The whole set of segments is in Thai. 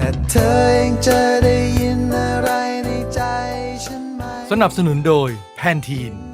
แต่เธอยังจะได้ยินอะไรในใจฉันไหม สนับสนุนโดยแพนทีนฉัน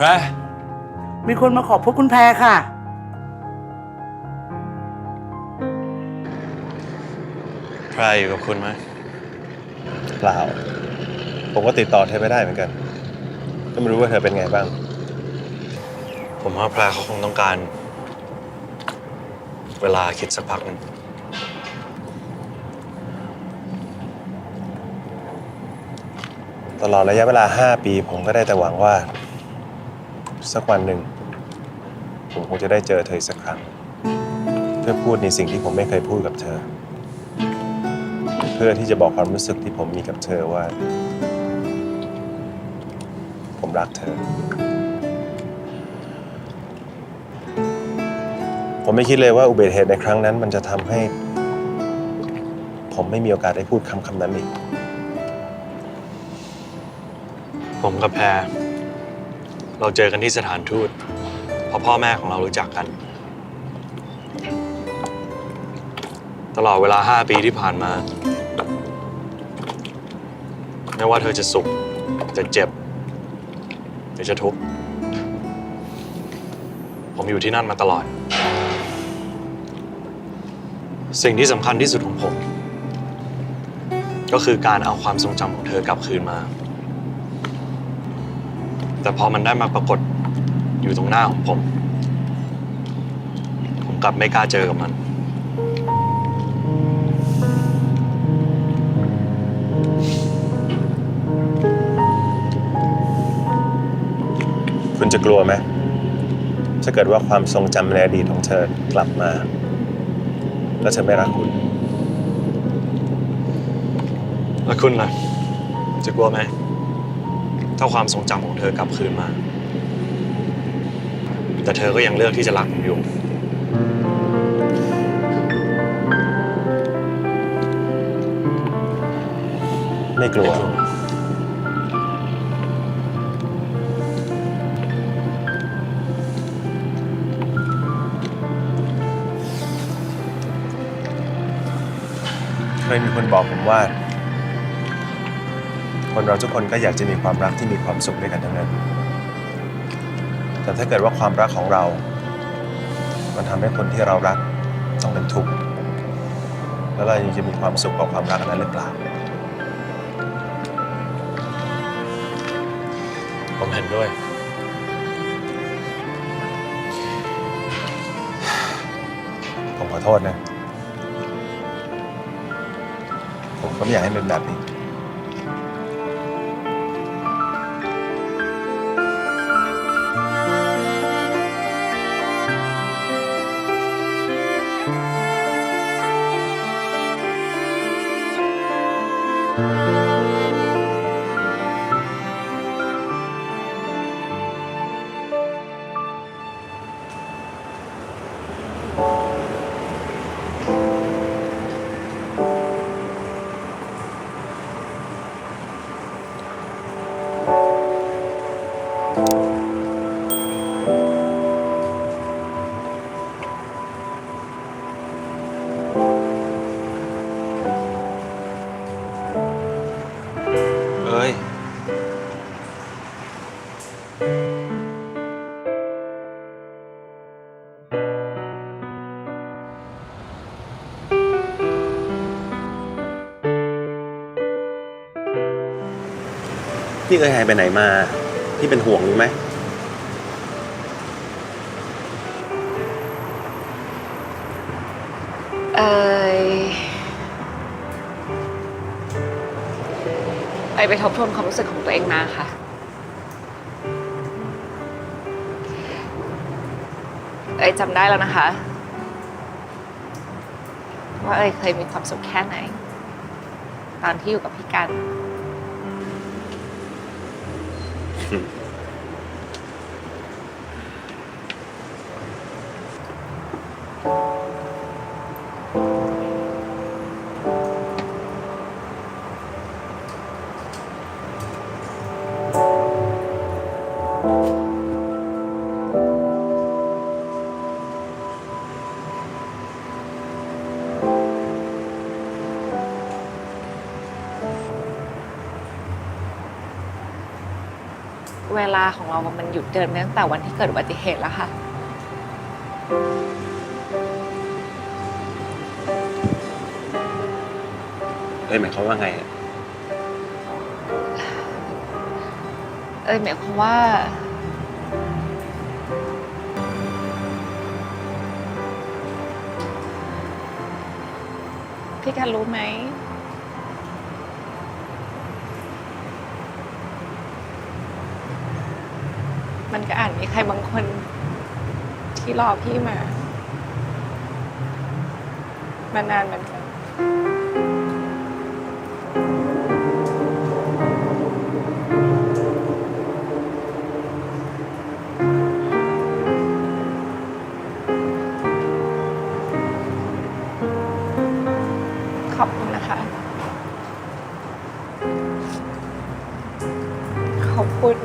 แพรมีคนมาขอบพบคุณแพรค่ะใครอยู่กับคุณไหมเปล่า ผมก็ติดต่อเธอไม่ได้เหมือนกัน ก็ไม่รู้ว่าเธอเป็นไงบ้าง ผมว่าแพรเขาคงต้องการ เวลาคิดสักพักหนึ่งตลอดระยะเวลา 5 ปี ผมก็ได้แต่หวังว่า สักวันหนึ่ง ผมคงจะได้เจอเธออีกสักครั้ง เพื่อพูดในสิ่งที่ผมไม่เคยพูดกับเธอ เพื่อที่จะบอกความรู้สึกที่ผมมีกับเธอว่า ผมรักเธอ ผมไม่คิดเลยว่าอุบัติเหตุในครั้งนั้น มันจะทำให้ ผมไม่มีโอกาสได้พูดคำคำนั้นอีกผมกับแพร เราเจอกันที่สถานทูตเพราะพ่อแม่ของเรารู้จักกัน ตลอดเวลา5ปีที่ผ่านมา ไม่ว่าเธอจะสุข จะเจ็บ หรือจะทุกข์ผมอยู่ที่นั่นมาตลอด สิ่งที่สำคัญที่สุดของผม ก็คือการเอาความทรงจำของเธอกลับคืนมา แต่พอมันได้มาปรากฏอยู่ตรงหน้าของผม ผมกลับไม่กล้าเจอกับมัน คุณจะกลัวไหมถ้าเกิดว่าความทรงจำในอดีตของเธอกลับมา แล้วเธอไม่รักคุณ แล้วคุณล่ะ จะกลัวไหม ถ้าความทรงจำของเธอกลับคืนมา แต่เธอก็ยังเลือกที่จะรักผมอยู่ ไม่กลัว เคยมีคนบอกผมว่า คนเราทุกคนก็อยากจะมีความรักที่มีความสุขด้วยกันทั้งนั้น แต่ถ้าเกิดว่าความรักของเรา มันทำให้คนที่เรารักต้องเป็นทุกข์ แล้วเรายังจะมีความสุขกับความรักอันนั้นหรือเปล่า ผมเห็นด้วย ผมขอโทษนะ ผมก็ไม่อยากให้เป็นแบบนี้ พี่เอ้ยหายไปไหนมา พี่เป็นห่วงรู้ไหมเอยไปไปทบทวนความรู้สึกของตัวเองมาค่ะเอยจำได้แล้วนะคะ ว่าเอเคยมีความสุขแค่ไหน ตอนที่อยู่กับพี่กัน เวลาของเรามันหยุดเดินไปตั้งแต่วันที่เกิดอุบัติเหตุแล้วค่ะ เอ้ยหมายความว่าไงอะเอ้ยหมายความว่า พี่กันรู้ไหม มันก็อาจมีใครบางคนที่รอพี่มามานานเหมือนกันขอบคุณนะคะ ขอบคุณ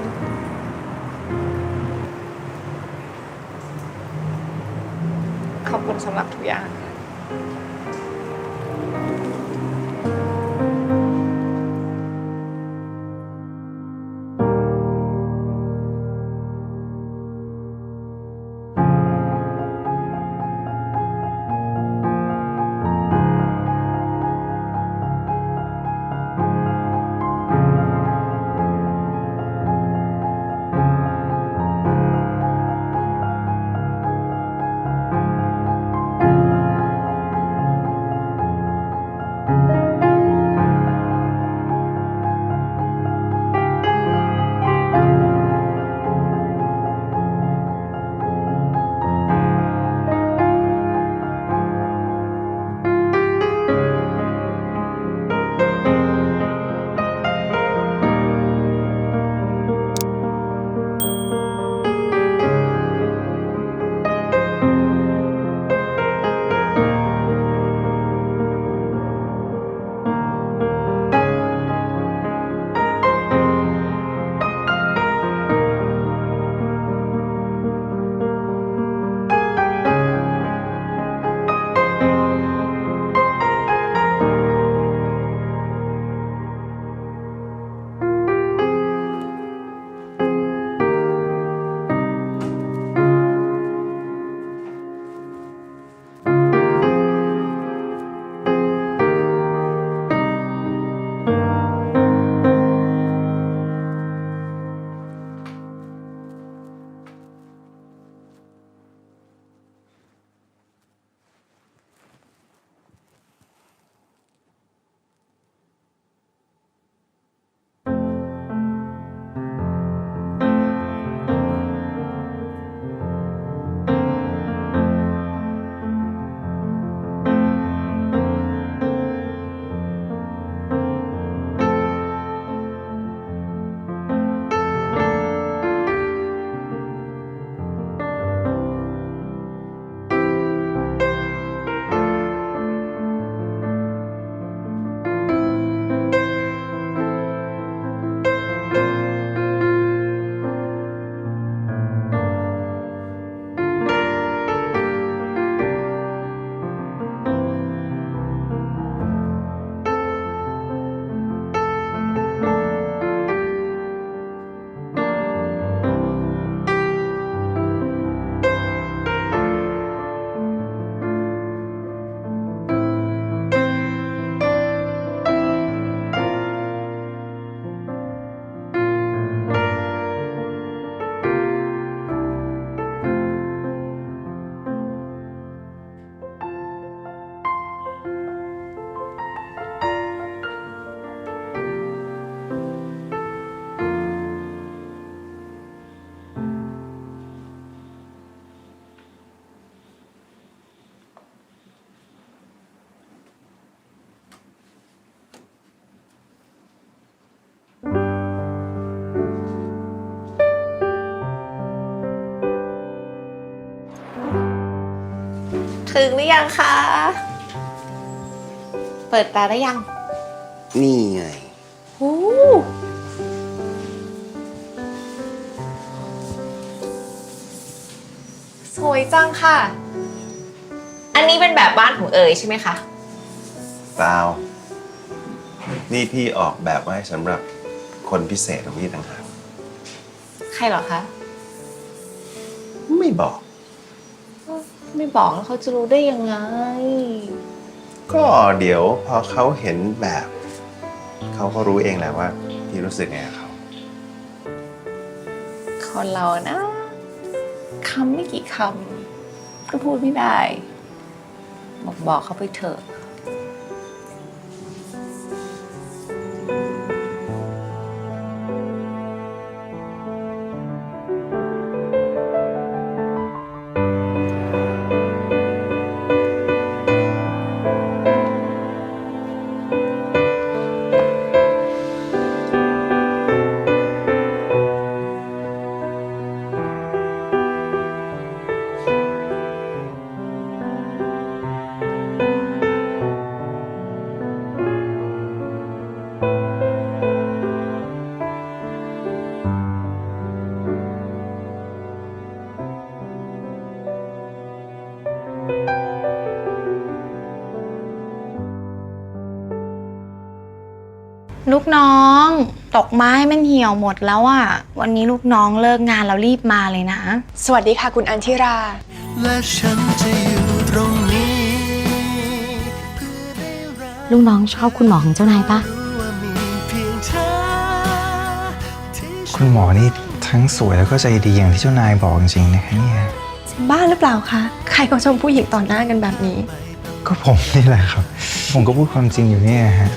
ถึงหรือยังคะ เปิดตาได้ยังนี่ไงโอ้สวยจังค่ะ อันนี้เป็นแบบบ้านของเอ๋ยใช่ไหมคะ เปล่า นี่พี่ออกแบบไว้สำหรับคนพิเศษของพี่ต่างหาก ใครเหรอคะ ไม่บอก ไม่บอกแล้วเขาจะรู้ได้ยังไง ก็เดี๋ยวพอเขาเห็นแบบ เขาก็รู้เองแหละว่า พี่รู้สึกไงกับเขาคนเรานะคำไม่กี่คำก็พูดไม่ได้ บอกบอกเขาไปเถอะ ลูกน้องดอกไม้มันเหี่ยวหมดแล้วอะ่ะ วันนี้ลูกน้องเลิกงานแล้วรีบมาเลยนะ สวัสดีค่ะคุณอันทิรา และฉันจะอยู่ตรงนี้ลูกน้องชอบคุณหมอของเจ้านายปะรู้ว่ามีเพียงเธอที่ฉัน คุณหมอนี่ทั้งสวยแล้วก็ใจดีอย่างที่เจ้านายบอกจริงๆนะคะเนี่ย บ้าหรือเปล่าคะ ใครก็ชมผู้หญิงต่อหน้ากันแบบนี้ ก็ผมนี่แหละครับ ผมก็พูดความจริงอยู่เนี่ยฮะ